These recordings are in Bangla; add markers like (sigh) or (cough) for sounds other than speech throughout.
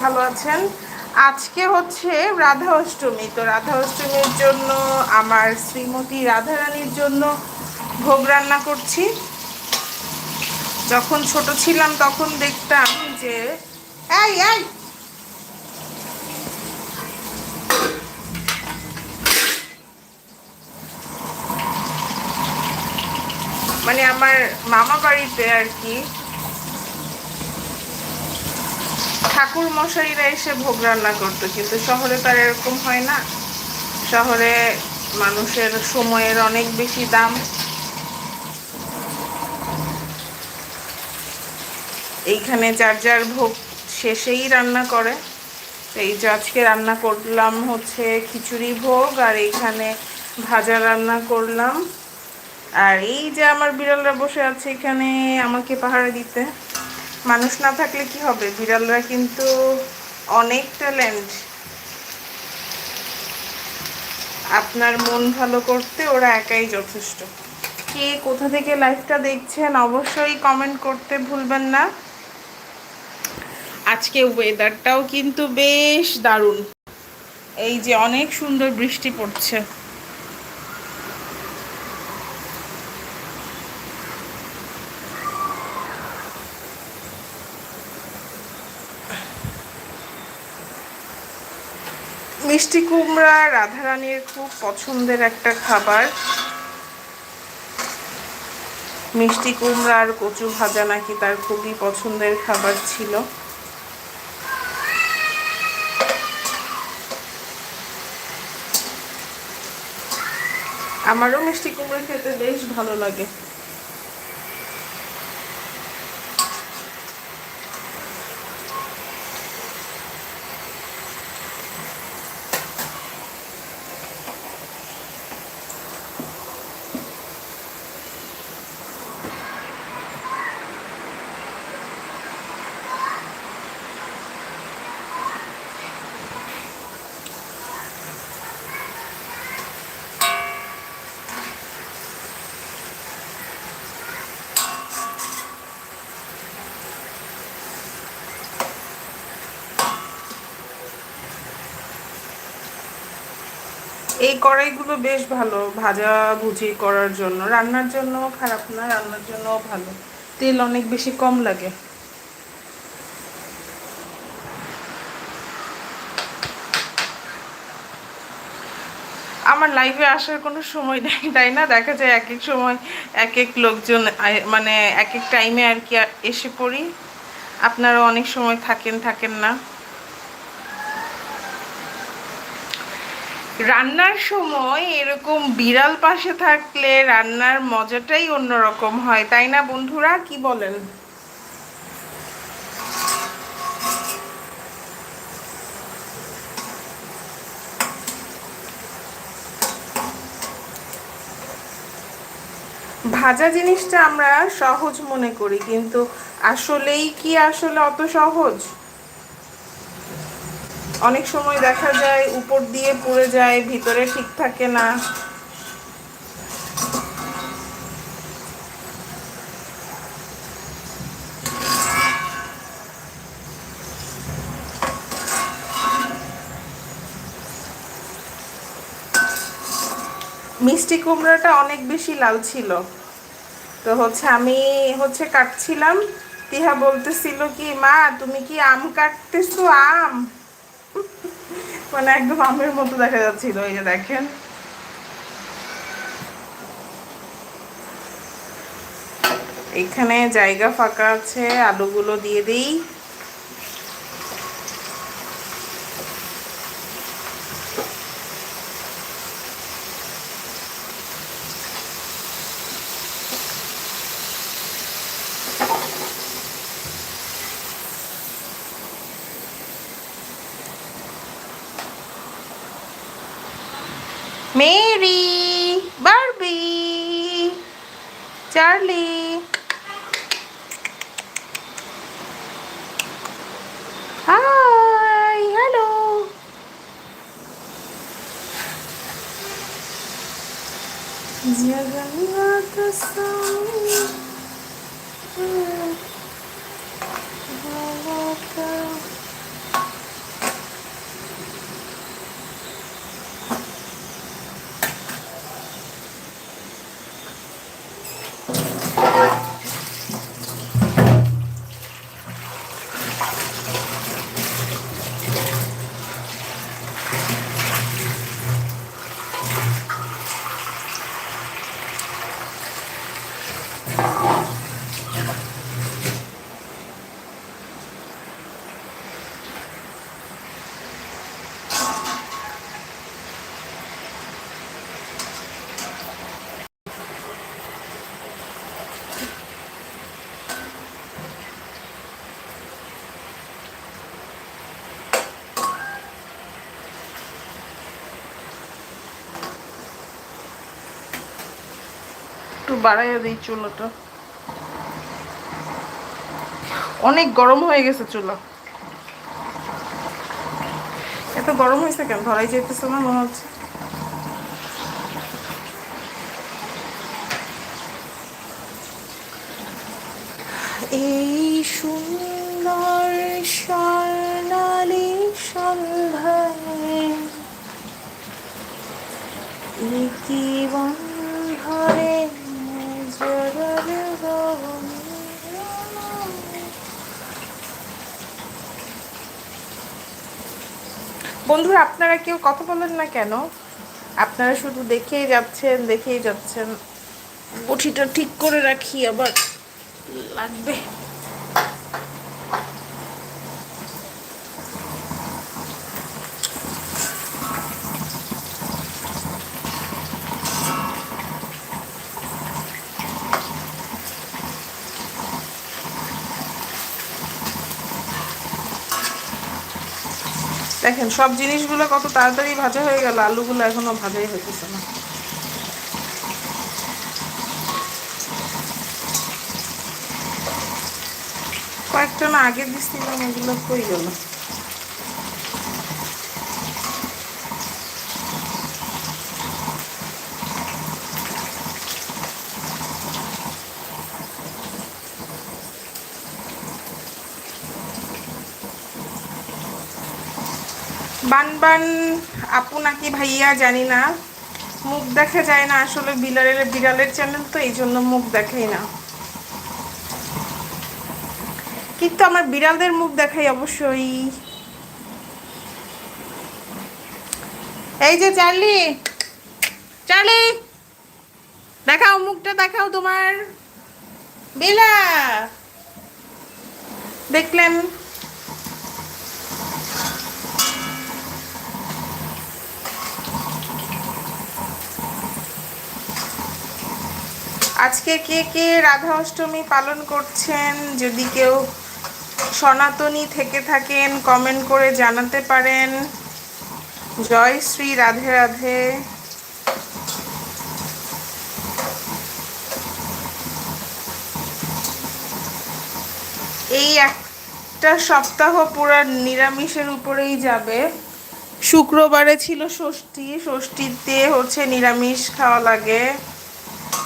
ভালো আছেন? আজকে হচ্ছে রাধা অষ্টমী তো রাধা অষ্টমীর জন্য, আমার শ্রীমতী রাধারানীর জন্য ভোগ রান্না করছি। যখন ছোট ছিলাম তখন দেখতাম যে, এই এই! মানে আমার মামা বাড়িতে আর কি ঠাকুর মশাইরা এসে ভোগ রান্না করতো, কিন্তু শহরে তার এরকম হয় না। শহরে মানুষের সময়ের অনেক বেশি দাম। এইখানে যার যার ভোগ শেষেই রান্না করে। এই যে আজকে রান্না করলাম হচ্ছে খিচুড়ি ভোগ, আর এইখানে ভাজা রান্না করলাম। আর এই যে আমার বিড়ালরা বসে আছে এখানে আমাকে পাহারা দিতে। মানুষ না থাকলে কি হবে? বিড়ালরা কিন্তু অনেক ট্যালেন্ট আপনার মন ভালো করতে ওরা একাই যথেষ্ট। কে কোথা থেকে লাইভটা দেখছেন অবশ্যই কমেন্ট করতে ভুলবেন না। আজকে ওয়েদারটাও কিন্তু বেশ দারুণ। এই যে অনেক সুন্দর বৃষ্টি পড়ছে। মিষ্টি কুমড়া, রাধারানীর খুব পছন্দের একটা খাবার। মিষ্টি কুমড়া আর কচু ভাজা নাকি তার খুবই পছন্দের খাবার ছিল। আমারও মিষ্টি কুমড়া খেতে বেশ ভালো লাগে। এই কড়াইগুলো বেশ ভালো, ভাজা ভুজি করার জন্য। রান্নার জন্য খারাপ না, রান্নার জন্য ভালো। তেল অনেক বেশি কম লাগে। আমার লাইফে আসার কোনো সময় (laughs) নেই, তাই না? দেখা যায় এক এক সময় এক এক লোকজন মানে এক এক টাইমে আর কি এসে পড়ি। আপনারা অনেক সময় থাকেন থাকেন না। রান্নার সময় এরকম বিড়াল পাশে থাকলে রান্নার মজাটাই অন্যরকম হয়, তাই না বন্ধুরা? কি বলেন? ভাজা জিনিসটা আমরা সহজ মনে করি, কিন্তু আসলেই কি আসলে অত সহজ? অনেক সময় দেখা যায় উপর দিয়ে পুড়ে যায়, ভিতরে ঠিক থাকে না। মিষ্টি কুমড়াটা অনেক বেশি লাল ছিল। তো হচ্ছে আমি হচ্ছে কাটছিলাম। তিহা বলতেছিল কি, মা, তুমি কি আম কাটতেছো, আম? মানে একদম আমের মতো দেখা যাচ্ছিল, এই যে দেখেন। এখানে জায়গা ফাঁকা আছে, আলুগুলো দিয়ে দিই। Charlie. বাড়াইয়া দিই চুলাটা। অনেক গরম হয়ে গেছে চুলা। এত গরম হয়েছে কেন? ধরাই যেতেছে না মনে হচ্ছে এই সুন্দর স্বর্ণালী সন্ধ্যায় কি বন্ধরে জড়ালে গগনে। বন্ধুরা, আপনারা কেউ কথা বলেন না কেন? আপনারা শুধু দেখেই যাচ্ছেন দেখেই যাচ্ছেন। বটিটা ঠিক করে রাখি, আবার লাগবে। দেখেন, সব জিনিসগুলো কত তাড়াতাড়ি ভাজা হয়ে গেল, আলুগুলো এখনও ভাজাই হইতেছে না। কয়েকটা না আগে দিচ্ছিলাম এগুলো কই গেল বানবান আপু নাকি ভাইয়া, জানি না। মুখ দেখা যায় না আসলে বিড়ালের বিড়ালের চ্যানেল তো এই জন্য মুখ দেখাই না। কিন্তু আমার বিড়ালদের মুখ দেখাই অবশ্যই। এই যে চার্লি চার্লি, দেখাও মুখটা, দেখাও তোমার। বেলা দেখলেন? আজকে কে কে রাধা অষ্টমী পালন করছেন, যদি কেউ সনাতনী থেকে থাকেন কমেন্ট করে জানাতে পারেন। জয় শ্রী রাধে রাধে। এই একটা সপ্তাহ পুরো নিরামিষের উপরেই যাবে। শুক্রবারে ছিল ষষ্ঠী, ষষ্ঠীতে হচ্ছে নিরামিষ খাওয়া লাগে।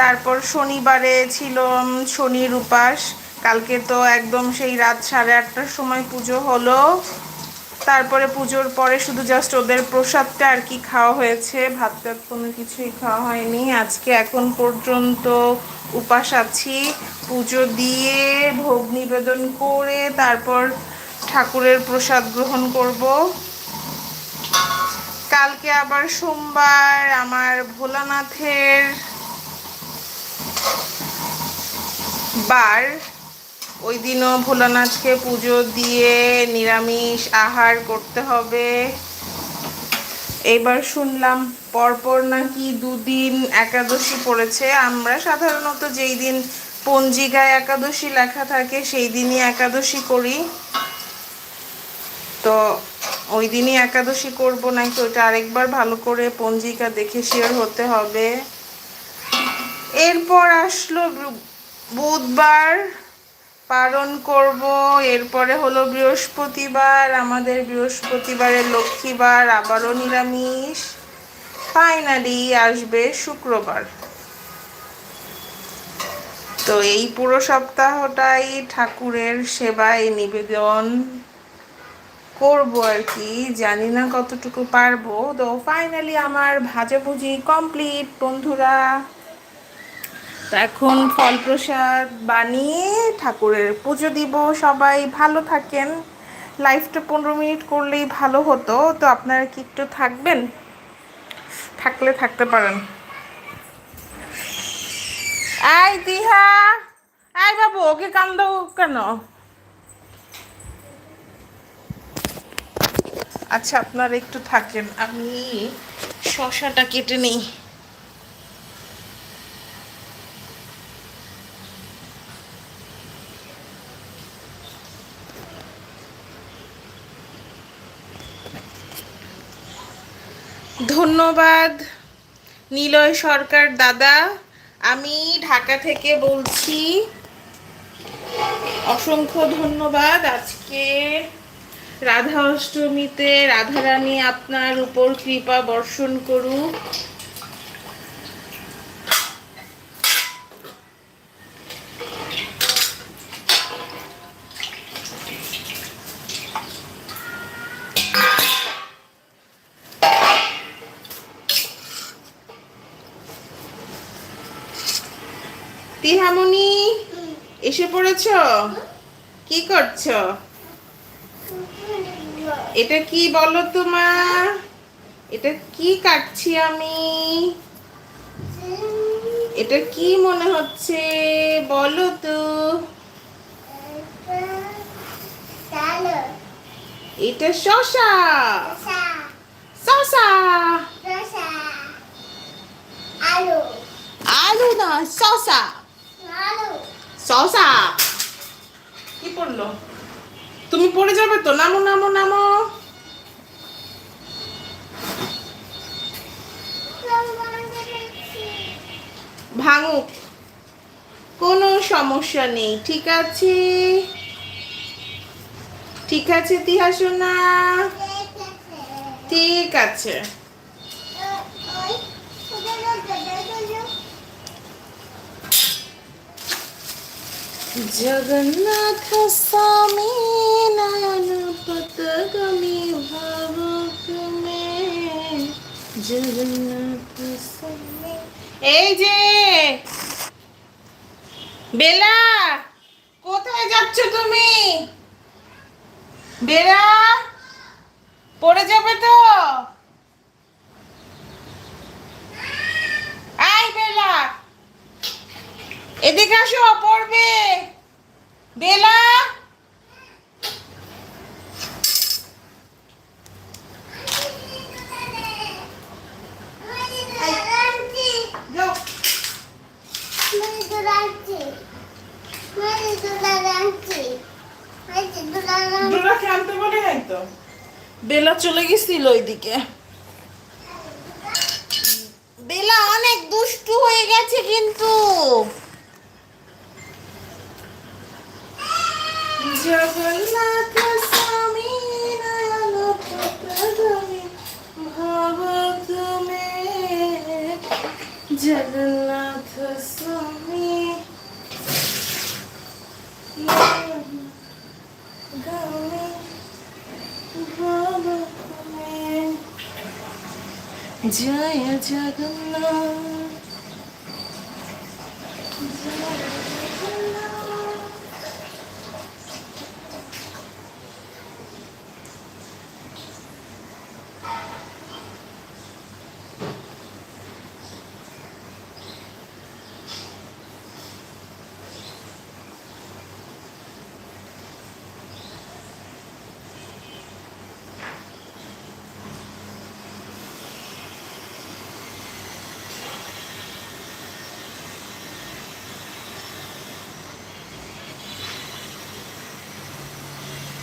তারপর শনিবারে ছিল শনির উপাস কালকে তো একদম সেই রাত সাড়ে আটটার সময় পুজো হলো। তারপরে পুজোর পরে শুধু জাস্ট ওদের প্রসাদটা আর কি খাওয়া হয়েছে। ভাত টাত কোনো কিছুই খাওয়া হয়নি। আজকে এখন পর্যন্ত উপাস আছি। পুজো দিয়ে ভোগ নিবেদন করে তারপর ঠাকুরের প্রসাদ গ্রহণ করব। কালকে আবার সোমবার আমার ভোলানাথের বার। ওই দিনও ভোলানাথকে পুজো দিয়ে নিরামিষ আহার করতে হবে। এবার শুনলাম পরপর নাকি দুদিন একাদশী পড়েছে। আমরা সাধারণত যেই দিন পঞ্জিকায় একাদশী লেখা থাকে, সেই দিনই একাদশী করি। তো ওই দিনই একাদশী করব নাকি ওটা আরেকবার ভালো করে পঞ্জিকা দেখে শিওর হতে হবে। এরপর আসলো বুধবার পালন করব। এরপরে হলো বৃহস্পতিবার, আমাদের বৃহস্পতিবারের লক্ষ্মীবার, আবারও নিরামিষ। ফাইনালি আসবে শুক্রবার। তো এই পুরো সপ্তাহটাই ঠাকুরের সেবায় নিবেদন করব আর কি। জানি না কতটুকু পারব। তো ফাইনালি আমার ভাজাভুজি কমপ্লিট বন্ধুরা। তো এখন ফল প্রসাদ বানিয়ে ঠাকুরের পুজো দিব। সবাই ভালো থাকেন। লাইফটা পনেরো মিনিট করলেই ভালো হতো। তো আপনারা কি একটু থাকবেন? থাকলে থাকতে পারেন। এই দিহা, এই বাবু, ওকে কান্দ কেন? আচ্ছা আপনারা একটু থাকেন। আমি শশাটা কেটে নিই। ধন্যবাদ, নিলয় সরকার দাদা। আমি ঢাকা থেকে বলছি, অসংখ্য ধন্যবাদ। আজকে রাধা অষ্টমীতে রাধারানী আপনার উপর কৃপা বর্ষণ করুক। তিহামণি এসে পড়েছ? কি করছ? এটা কি বলো তোমার এটা কি কাটছি আমি? এটা কি মনে হচ্ছে? বলো তো। এটা শশা। শশা। আলু। আলু না শশা। শশা কি পড়ল তুমি পড়ে যাবে তো নামো নামো নামো ভাঙুক কোনো সমস্যা নেই ঠিক আছে ঠিক আছে তিহা সোনা ঠিক আছে জগন্নাথ স্বামী নয়ন পতগমি ভাবক মে জগন্নাথ স্বামী এই যে বেলা কোথায় যাচ্ছ তুমি বেলা পড়ে যাবে তো আই বেলা এদিকে আসো পড়বে। বেলা। বেলা চলে গেছিল ওইদিকে। বেলা অনেক দুষ্টু হয়ে গেছে কিন্তু। জগন্নাথ স্বামী নয়ন পদ্মে ভব তুমি জগন্নাথ স্বামী। জয় জগন্নাথ জয় জগন্নাথ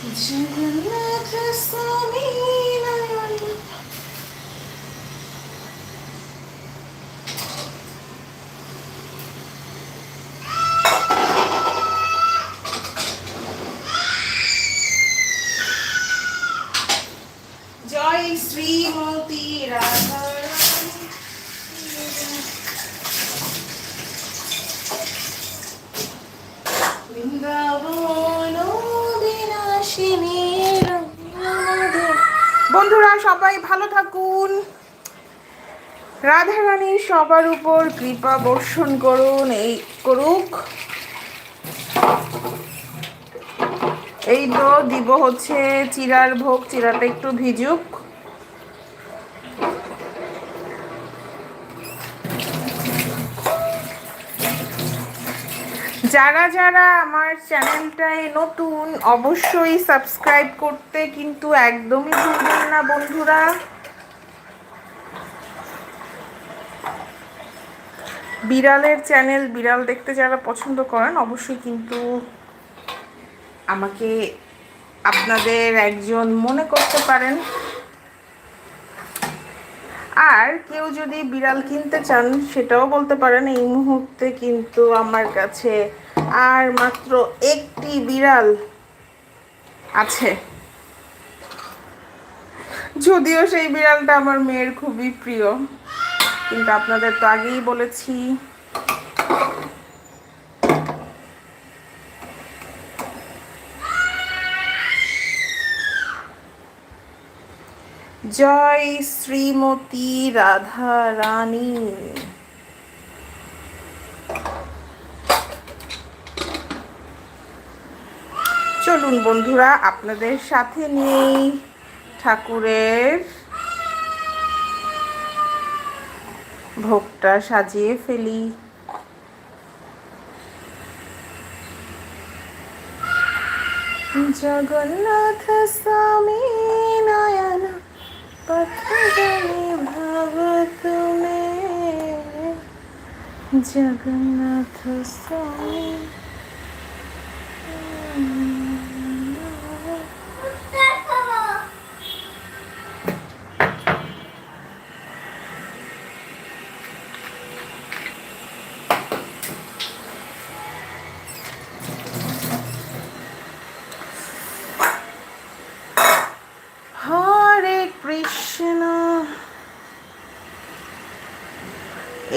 জগন্নাথ স্বামী নয়ন জয় শ্রীমতী রাধা বৃন্দাবন বিনাশিনী রঙ্গনাথে। বন্ধুরা, সবাই ভালো থাকুন। রাধা রানীর সবার উপর কৃপা বর্ষণ করুন, এই করুক। এই তো দিব হচ্ছে চিরার ভোগ চিরাটা একটু ভিজুক। যারা যারা আমার চ্যানেলটায় নতুন, অবশ্যই সাবস্ক্রাইব করতে কিন্তু একদমই ভুলবেন না বন্ধুরা। বিড়ালের চ্যানেল, বিড়াল দেখতে যারা পছন্দ করেন, অবশ্যই কিন্তু আমাকে আপনাদের একজন মনে করতে পারেন। আর কেউ যদি বিড়াল কিনতে চান, সেটাও বলতে পারেন। এই মুহূর্তে কিন্তু আমার কাছে আর মাত্র একটি বিড়াল আছে। যদিও সেই বিড়ালটা আমার মেয়ের খুবই প্রিয়, কিন্তু আপনাদের তো আগেই বলেছি। জয় শ্রীমতী রাধা রানী চলুন বন্ধুরা, আপনাদের সাথে নিয়েই ঠাকুরের ভোগটা সাজিয়ে ফেলি। জগন্নাথ স্বামী নয়ন পথগনি ভাব তুমি জগন্নাথ স্বামী হরে কৃষ্ণ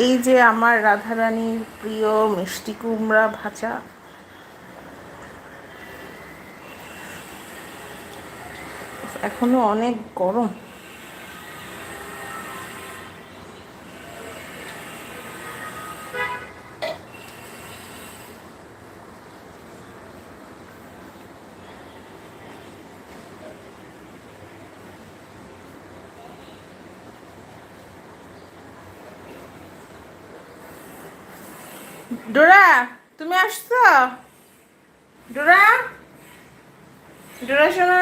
এই যে আমার রাধারানীর প্রিয় মিষ্টি কুমড়া ভাজা। এখনও অনেক গরম ডোরা তুমি আসছো? ডোরা? ডোরা শোনা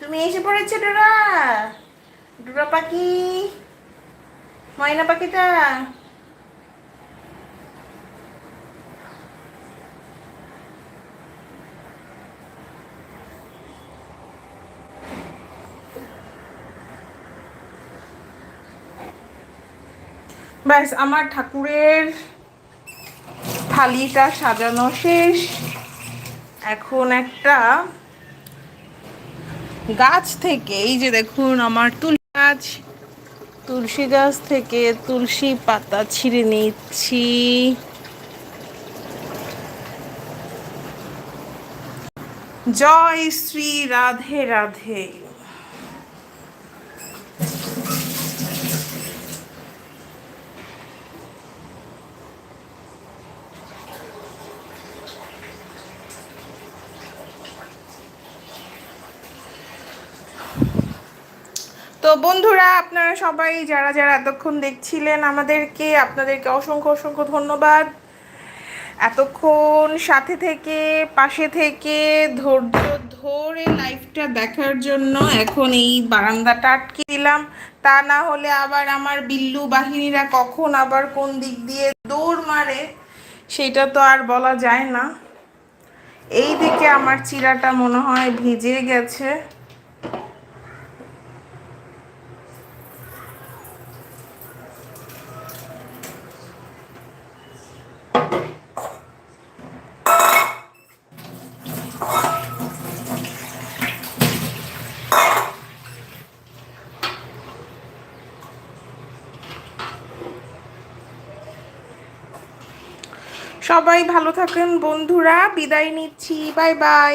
তুমি এসে পড়েছো ডোরা? ডোরা পাখি? ময়না পাখিটা? ব্যাস, আমার ঠাকুরের থালিটা সাজানো শেষ। এখন একটা গাছ থেকে, এই যে দেখুন আমার তুলসী গাছ তুলসী গাছ থেকে তুলসী পাতা ছিঁড়ে নিচ্ছি। জয় শ্রী রাধে রাধে। বন্ধুরা, আপনারা সবাই যারা যারা এতক্ষণ দেখছিলেন আমাদেরকে, আপনাদেরকে অসংখ্য অসংখ্য ধন্যবাদ। এতক্ষণ সাথে থেকে, পাশে থেকে, ধৈর্য ধরে লাইফটা দেখার জন্য এখন এই বারান্দাটা আটকে দিলাম। তা না হলে আবার আমার বিল্লু বাহিনীরা কখন আবার কোন দিক দিয়ে দৌড় মারে, সেটা তো আর বলা যায় না। এই দিকে আমার চিরাটা মনে হয় ভিজে গেছে। সবাই ভালো থাকেন বন্ধুরা। বিদায় নিচ্ছি। Bye bye.